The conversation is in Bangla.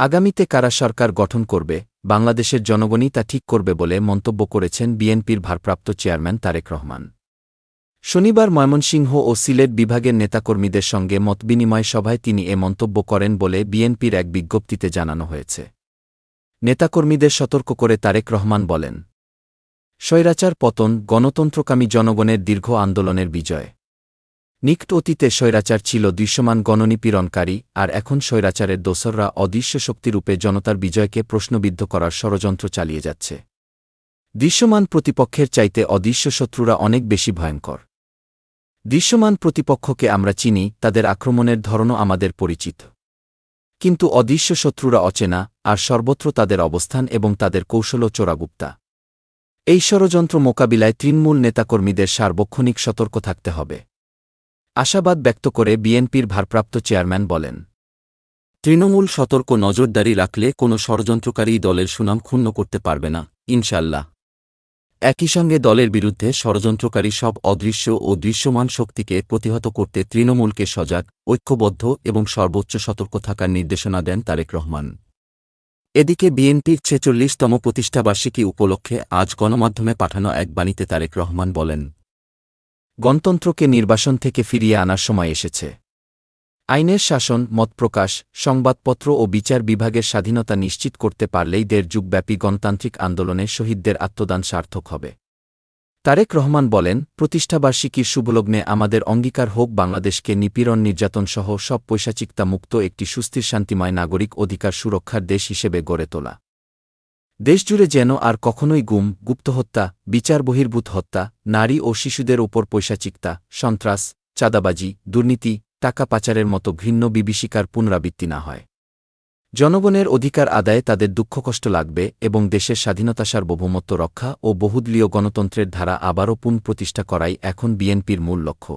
আগামীতে কারা সরকার গঠন করবে, বাংলাদেশের জনগণই তা ঠিক করবে বলে মন্তব্য করেছেন বিএনপির ভারপ্রাপ্ত চেয়ারম্যান তারেক রহমান। শনিবার ময়মনসিংহ ও সিলেট বিভাগের নেতাকর্মীদের সঙ্গে মতবিনিময় সভায় তিনি এ মন্তব্য করেন বলে বিএনপির এক বিজ্ঞপ্তিতে জানানো হয়েছে। নেতাকর্মীদের সতর্ক করে তারেক রহমান বলেন, স্বৈরাচার পতন গণতন্ত্রকামী জনগণের দীর্ঘ আন্দোলনের বিজয়। নিকট অতীতে স্বৈরাচার ছিল দৃশ্যমান গণনিপীড়নকারী, আর এখন স্বৈরাচারের দোসররা অদৃশ্য শক্তিরূপে জনতার বিজয়কে প্রশ্নবিদ্ধ করার ষড়যন্ত্র চালিয়ে যাচ্ছে। দৃশ্যমান প্রতিপক্ষের চাইতে অদৃশ্য শত্রুরা অনেক বেশি ভয়ঙ্কর। দৃশ্যমান প্রতিপক্ষকে আমরা চিনি, তাদের আক্রমণের ধরনও আমাদের পরিচিত। কিন্তু অদৃশ্য শত্রুরা অচেনা, আর সর্বত্র তাদের অবস্থান এবং তাদের কৌশল চোরাগুপ্তা। এই ষড়যন্ত্র মোকাবিলায় তৃণমূল নেতাকর্মীদের সার্বক্ষণিক সতর্ক থাকতে হবে। আশাবাদ ব্যক্ত করে বিএনপির ভারপ্রাপ্ত চেয়ারম্যান বলেন, তৃণমূল সতর্ক নজরদারি রাখলে কোনো ষড়যন্ত্রকারী দলের সুনাম ক্ষুণ্ণ করতে পারবে না ইনশাল্লাহ একই সঙ্গে দলের বিরুদ্ধে ষড়যন্ত্রকারী সব অদৃশ্য ও দৃশ্যমান শক্তিকে প্রতিহত করতে তৃণমূলকে সজাগ, ঐক্যবদ্ধ এবং সর্বোচ্চ সতর্ক থাকার নির্দেশনা দেন তারেক রহমান। এদিকে বিএনপির ছেচল্লিশতম প্রতিষ্ঠাবার্ষিকী উপলক্ষে আজ গণমাধ্যমে পাঠানো এক বাণীতে তারেক রহমান বলেন গণতন্ত্রকে নির্বাসন থেকে ফিরিয়ে আনার সময় এসেছে। আইনের শাসন মতপ্রকাশ সংবাদপত্র ও বিচার বিভাগের স্বাধীনতা নিশ্চিত করতে পারলেই দেড় যুগব্যাপী গণতান্ত্রিক আন্দোলনে শহীদদের আত্মদান সার্থক হবে। তারেক রহমান বলেন, প্রতিষ্ঠাবার্ষিকীর শুভলগ্নে আমাদের অঙ্গীকার হোক বাংলাদেশকে নিপীড়ন নির্যাতনসহ সব পৈশাচিকতা মুক্ত একটি সুস্থির শান্তিময় নাগরিক অধিকার সুরক্ষার দেশ হিসেবে গড়ে তোলা। দেশজুড়ে যেন আর কখনোই গুম গুপ্তহত্যা বিচার বহির্ভূত হত্যা, নারী ও শিশুদের ওপর পৈশাচিকতা সন্ত্রাস, চাঁদাবাজি, দুর্নীতি, টাকা পাচারের মতো ঘৃণ্য বিভীষিকার পুনরাবৃত্তি না হয়। জনগণের অধিকার আদায়ে তাদের দুঃখকষ্ট লাগবে এবং দেশের স্বাধীনতা সার্বভৌমত্ব রক্ষা ও বহুদলীয় গণতন্ত্রের ধারা আবারও পুনঃপ্রতিষ্ঠা করাই এখন বিএনপির মূল লক্ষ্য।